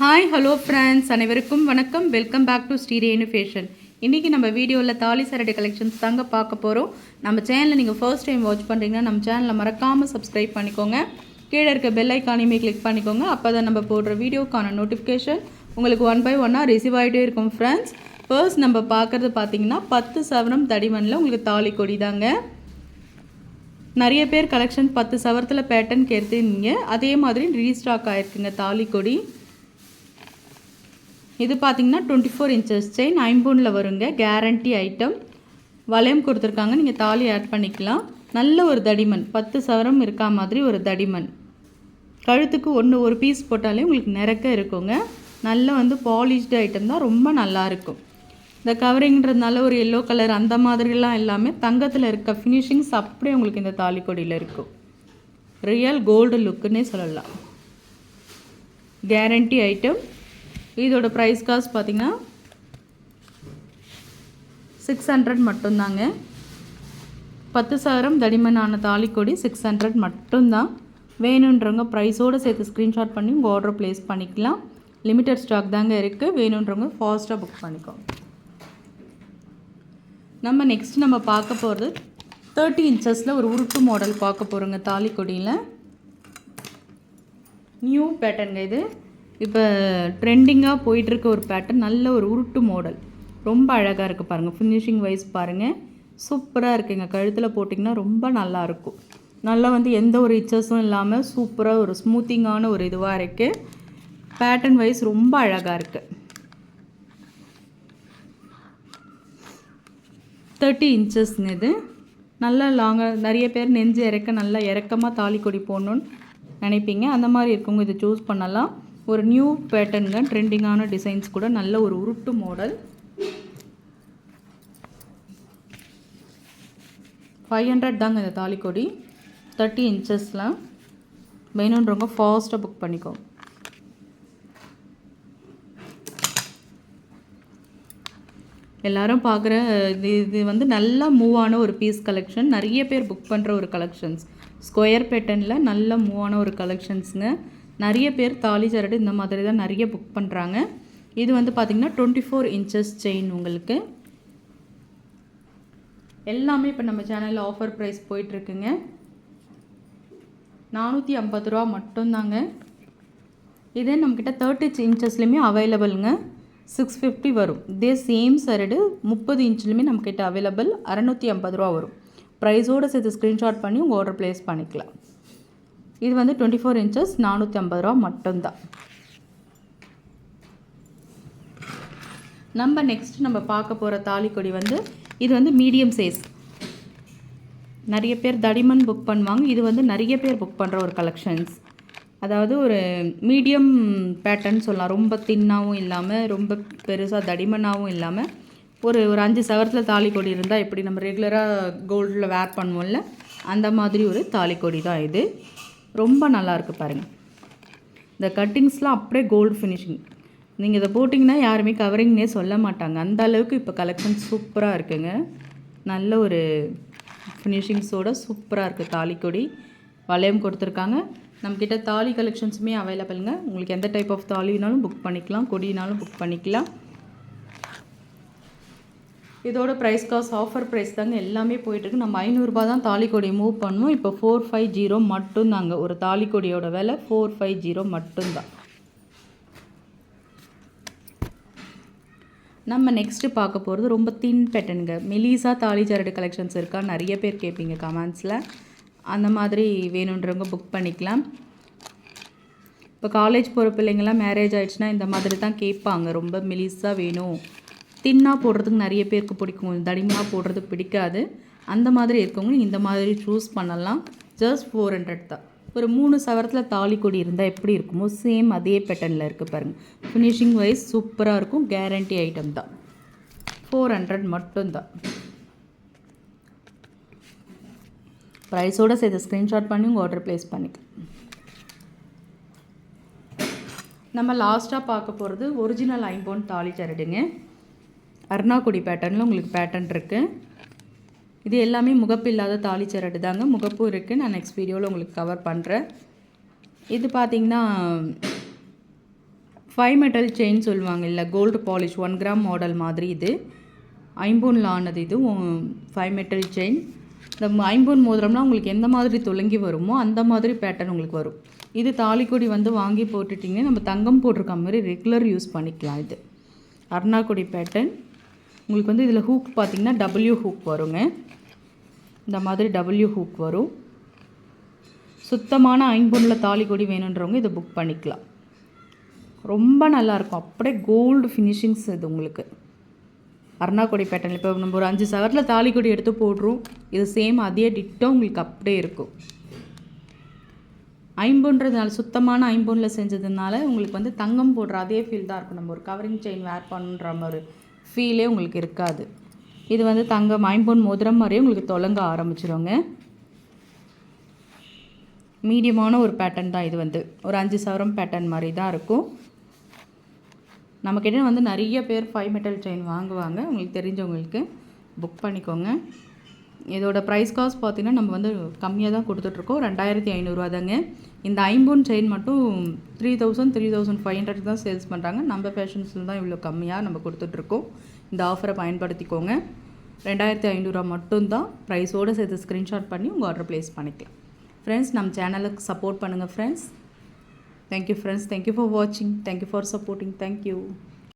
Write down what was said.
Hi hello friends அனைவருக்கும் வணக்கம். Welcome back to Srirenu fashion இன்றைக்கி நம்ம வீடியோவில் தாலி சரடு கலெக்ஷன்ஸ் தாங்க பார்க்க போகிறோம் நம்ம சேனலில் நீங்கள் ஃபர்ஸ்ட் டைம் வாட்ச் பண்ணுறீங்கன்னா நம்ம சேனலை மறக்காமல் சப்ஸ்கிரைப் பண்ணிக்கோங்க. கீழே இருக்க பெல் ஐக்கானையுமே கிளிக் பண்ணிக்கோங்க. அப்போ தான் நம்ம போடுற வீடியோக்கான நோட்டிஃபிகேஷன் உங்களுக்கு ஒன் பை ஒன்னாக ரிசீவ் ஆகிட்டே இருக்கும் ஃப்ரெண்ட்ஸ் ஃபர்ஸ்ட் நம்ம பார்க்குறது பார்த்தீங்கன்னா பத்து சவரம் தடிமனில் உங்களுக்கு தாலி கொடி தாங்க. நிறைய பேர் கலெக்ஷன் பத்து சவரத்தில் பேட்டர்ன் கேட்டுருந்தீங்க. அதே மாதிரி ரீஸ்டாக் ஆகிருக்குங்க தாலி கொடி. இது பார்த்தீங்கன்னா டுவெண்ட்டி ஃபோர் இன்ச்சஸ் செயின் ஐம்பூனில் வருங்க கேரண்டி ஐட்டம் வளையம் கொடுத்துருக்காங்க நீங்கள் தாலி ஆட் பண்ணிக்கலாம். நல்ல ஒரு தடிமன் பத்து சவரம் இருக்கா மாதிரி ஒரு தடிமன். கழுத்துக்கு ஒன்று ஒரு பீஸ் போட்டாலே உங்களுக்கு நிறக்க இருக்குங்க. நல்ல வந்து பாலிஷ்டு ஐட்டம் தான் ரொம்ப நல்லா இருக்கும். இந்த கவரிங்கிறதுனால ஒரு எல்லோ கலர் அந்த மாதிரிலாம் எல்லாமே தங்கத்தில் இருக்க ஃபினிஷிங்ஸ் அப்படியே உங்களுக்கு இந்த தாலிக்கொடியில் இருக்கும். ரியல் கோல்டு லுக்குன்னே சொல்லலாம். கேரண்டி ஐட்டம் இதோட ப்ரைஸ் காஸ்ட் பார்த்தீங்கன்னா சிக்ஸ் ஹண்ட்ரட் மட்டும்தாங்க. பத்து சவரம் தடிமனான தாலிக்கொடி சிக்ஸ் ஹண்ட்ரட் மட்டும்தான். வேணுன்றவங்க ப்ரைஸோடு சேர்த்து ஸ்க்ரீன்ஷாட் பண்ணி உங்கள் ஆர்டர் ப்ளேஸ் பண்ணிக்கலாம். லிமிட்டட் ஸ்டாக் தாங்க இருக்குது வேணுன்றவங்க ஃபாஸ்ட்டாக புக் பண்ணிக்கோங்க. நம்ம நெக்ஸ்ட் நம்ம பார்க்க போகிறது தேர்ட்டி இன்ச்சஸில் ஒரு உருட்டு மாடல் பார்க்க போகிறோங்க தாலிக்கொடியில். நியூ பேட்டர்னுங்க இது. இப்போ ட்ரெண்டிங்காக போயிட்டுருக்க ஒரு பேட்டர்ன் நல்ல ஒரு உருட்டு மாடல் ரொம்ப அழகாக இருக்குது பாருங்கள் ஃபினிஷிங் வைஸ் பாருங்கள் சூப்பராக இருக்குங்க. கழுத்தில் போட்டிங்கன்னா ரொம்ப நல்லா இருக்கும். நல்லா வந்து எந்த ஒரு இச்சஸும் இல்லாமல் சூப்பராக ஒரு ஸ்மூத்திங்கான ஒரு இதுவாக இருக்குது பேட்டர்ன் வைஸ் ரொம்ப அழகாக இருக்குது தேர்ட்டி இன்ச்சஸ்ங்க இது. நல்லா லாங்காக நிறைய பேர் நெஞ்சு இறக்க நல்லா இறக்கமாக தாலி கொடி போடணுன்னு நினைப்பீங்க. அந்த மாதிரி இருக்கவங்க இதை சூஸ் பண்ணலாம். ஒரு நியூ பேட்டர்னுங்க ட்ரெண்டிங்கான டிசைன்ஸ் கூட நல்ல ஒரு உருட்டு மாடல் ஃபைவ் ஹண்ட்ரட் தாங்க இந்த தாலிக்கொடி தேர்ட்டி இன்ச்சஸ்லாம் வேணுன்றவங்க ஃபாஸ்ட்டாக புக் பண்ணிக்கோ. எல்லாரும் பார்க்குற இது இது வந்து நல்லா மூவ் ஆன ஒரு பீஸ் கலெக்ஷன் நிறைய பேர் புக் பண்ணுற ஒரு கலெக்ஷன்ஸ் ஸ்கொயர் பேட்டர்னில் நல்ல மூவ் ஆன ஒரு கலெக்ஷன்ஸுங்க நிறைய பேர் தாலி சரடு இந்த மாதிரி தான் நிறைய புக் பண்ணுறாங்க இது வந்து பார்த்திங்கன்னா டுவெண்ட்டி ஃபோர் இன்ச்சஸ் செயின் உங்களுக்கு. எல்லாமே இப்போ நம்ம சேனலில் ஆஃபர் ப்ரைஸ் போயிட்டுருக்குங்க. நானூற்றி ஐம்பது ரூபா மட்டும்தாங்க. இதே நம்மக்கிட்ட தேர்ட்டி இன்ச்சஸ்லேயுமே அவைலபிளுங்க சிக்ஸ் ஃபிஃப்டி வரும். இதே சேம் சரடு முப்பது இன்ச்லையுமே நம்மக்கிட்ட அவைலபிள் அறநூற்றி ஐம்பது ரூபா வரும். ப்ரைஸோடு சேர்த்து ஸ்க்ரீன்ஷாட் பண்ணி உங்கள் ஆர்டர் ப்ளேஸ் பண்ணிக்கலாம். இது வந்து டுவெண்ட்டி ஃபோர் இன்ச்சஸ் நானூற்றி ஐம்பது ரூபா மட்டும்தான். நம்ம நெக்ஸ்ட் நம்ம பார்க்க போகிற தாலிக்கொடி வந்து இது வந்து மீடியம் சைஸ் நிறைய பேர் தடிமன் புக் பண்ணுவாங்க. இது வந்து நிறைய பேர் புக் பண்ணுற ஒரு கலெக்ஷன்ஸ் அதாவது ஒரு மீடியம் பேட்டர்ன் சொல்லலாம். ரொம்ப தின்னாகவும் இல்லாமல் ரொம்ப பெருசாக தடிமனாகவும் இல்லாமல் ஒரு ஒரு அஞ்சு சவரத்தில் தாலி கொடி இருந்தால் எப்படி நம்ம ரெகுலராக கோல்டில் வேர் பண்ணுவோம்ல அந்த மாதிரி ஒரு தாலி கொடி தான் இது. ரொம்ப நல்லாயிருக்கு பாருங்கள் இந்த கட்டிங்ஸ்லாம் அப்படியே கோல்டு ஃபினிஷிங் நீங்கள் இதை போட்டிங்கன்னா யாருமே கவரிங்னே சொல்ல மாட்டாங்க. அந்த அளவுக்கு இப்போ கலெக்ஷன் சூப்பராக இருக்குங்க. நல்ல ஒரு ஃபினிஷிங்ஸோட சூப்பராக இருக்குது தாலிக்கொடி. வளையம் கொடுத்துருக்காங்க. நம்மக்கிட்ட தாலி கலெக்ஷன்ஸுமே அவைலபிளுங்க உங்களுக்கு எந்த டைப் ஆஃப் தாலினாலும் புக் பண்ணிக்கலாம். கொடினாலும் புக் பண்ணிக்கலாம். இதோட ப்ரைஸ் காஸ்ட் ஆஃபர் ப்ரைஸ் தாங்க எல்லாமே போயிட்டுருக்கு. நம்ம ஐநூறுரூபா தான் தாலிக்கொடி மூவ் பண்ணுவோம். இப்போ ஃபோர் ஃபைவ் ஜீரோ மட்டும்தாங்க. ஒரு தாலிக்கொடியோட விலை ஃபோர் ஃபைவ் ஜீரோ மட்டும்தான். நம்ம நெக்ஸ்ட்டு பார்க்க போகிறது ரொம்ப தின் பேட்டனுங்க மெலிசா தாலி ஜரடு கலெக்ஷன்ஸ் இருக்கா? நிறைய பேர் கேட்பீங்க கமெண்ட்ஸில் அந்த மாதிரி வேணுன்றவங்க புக் பண்ணிக்கலாம். இப்போ காலேஜ் போகிற பிள்ளைங்கள்லாம் மேரேஜ் ஆகிடுச்சுன்னா இந்த மாதிரி தான் கேட்பாங்க. ரொம்ப மெலிஸாக வேணும். தின்னாக போடுறதுக்கு நிறைய பேருக்கு பிடிக்கும். தடிமனாக போடுறதுக்கு பிடிக்காது. அந்த மாதிரி இருக்கவங்க இந்த மாதிரி சூஸ் பண்ணலாம். ஜஸ்ட் ஃபோர் ஹண்ட்ரட் தான். ஒரு மூணு சவரத்தில் தாலி கொடி இருந்தால் எப்படி இருக்குமோ சேம் அதே பேட்டர்னில் இருக்குது பாருங்கள் ஃபினிஷிங் வைஸ் சூப்பராக இருக்கும். கேரண்டி ஐட்டம் தான். ஃபோர் ஹண்ட்ரட் மட்டும்தான் ப்ரைஸோடு சேர்த்து ஸ்க்ரீன்ஷாட் பண்ணி உங்கள் ஆர்டர் ப்ளேஸ் பண்ணிக்கலாம் நம்ம லாஸ்ட்டாக பார்க்க போகிறது ஒரிஜினல் ஐம்போன் தாலி சரடுங்க. அர்ணாக்குடி பேட்டர்னில் உங்களுக்கு பேட்டர்ன் இருக்குது இது எல்லாமே முகப்பு இல்லாத தாலி சரடு தாங்க. முகப்பும் இருக்குது நான் நெக்ஸ்ட் வீடியோவில் உங்களுக்கு கவர் பண்ணுறேன் இது பார்த்திங்கன்னா ஃபைவ் மெட்டல் செயின் சொல்லுவாங்க இல்லை gold polish one gram model மாதிரி இது. ஐம்பூனில் ஆனது இது ஃபைவ் மெட்டல் செயின் இந்த ஐம்பூன் மோதிரம்னா உங்களுக்கு எந்த மாதிரி தொலங்கி வருமோ அந்த மாதிரி பேட்டர்ன் உங்களுக்கு வரும். இது தாலிக்கொடி வந்து வாங்கி போட்டுட்டிங்க நம்ம தங்கம் போட்டிருக்க மாதிரி ரெகுலர் யூஸ் பண்ணிக்கலாம் இது. அர்ணாக்குடி பேட்டர்ன் உங்களுக்கு வந்து இதில் ஹூக் பார்த்திங்கன்னா டபுள்யூ ஹூக் வருங்க. இந்த மாதிரி டபுள்யூ ஹூக் வரும். சுத்தமான ஐம்பொன்னில் தாலிக்கொடி வேணுன்றவங்க இதை புக் பண்ணிக்கலாம். ரொம்ப நல்லாயிருக்கும் அப்படியே கோல்டு ஃபினிஷிங்ஸ் இது உங்களுக்கு. அருணாக்கொடி பேட்டர்ன் இப்போ நம்ம ஒரு அஞ்சு சவரில் தாலிக்கொடி எடுத்து போடுறோம். இது சேம் அதே டிட்டோ உங்களுக்கு அப்படியே இருக்கும். ஐம்பொன்றதுனால சுத்தமான ஐம்பொன்னில் செஞ்சதுனால உங்களுக்கு வந்து தங்கம் போடுற அதே ஃபீல் தான் இருக்கும். நம்ம ஒரு கவரிங் செயின் வேர் பண்ணுற மாதிரி. ஃபீலே உங்களுக்கு இருக்காது. இது வந்து தங்க ஐம்பொன் மோதிரம் மாதிரியே உங்களுக்கு தொலங்க ஆரம்பிச்சிருங்க. மீடியமான ஒரு பேட்டர்ன் தான் இது வந்து. ஒரு அஞ்சு சவரம் பேட்டர்ன் மாதிரி தான் இருக்கும். நம்மக்கிட்ட வந்து நிறைய பேர் ஃபைவ் மெட்டல் செயின் வாங்குவாங்க. உங்களுக்கு தெரிஞ்சவங்களுக்கு புக் பண்ணிக்கோங்க. இதோட ப்ரைஸ் காஸ்ட் பார்த்தீங்கன்னா நம்ம வந்து கம்மியாக தான் கொடுத்துட்ருக்கோம் ரெண்டாயிரத்தி ஐநூறுரூவா தாங்க இந்த ஐம்பொன் செயின் மட்டும் three thousand three thousand five hundred தான் சேல்ஸ் பண்ணுறாங்க நம்ம ஃபேஷன்ஸில் தான் இவ்வளோ கம்மியாக நம்ம கொடுத்துட்ருக்கோம். இந்த ஆஃபரை பயன்படுத்திக்கோங்க. ரெண்டாயிரத்தி ஐநூறுரூவா மட்டும்தான். ப்ரைஸோடு சேர்த்து ஸ்க்ரீன்ஷாட் பண்ணி உங்கள் ஆர்டர் ப்ளேஸ் பண்ணிக்கலாம். ஃப்ரெண்ட்ஸ் நம்ம சேனலுக்கு சப்போர்ட் பண்ணுங்கள் friends thank you friends thank you for வாட்சிங் thank you for supporting thank you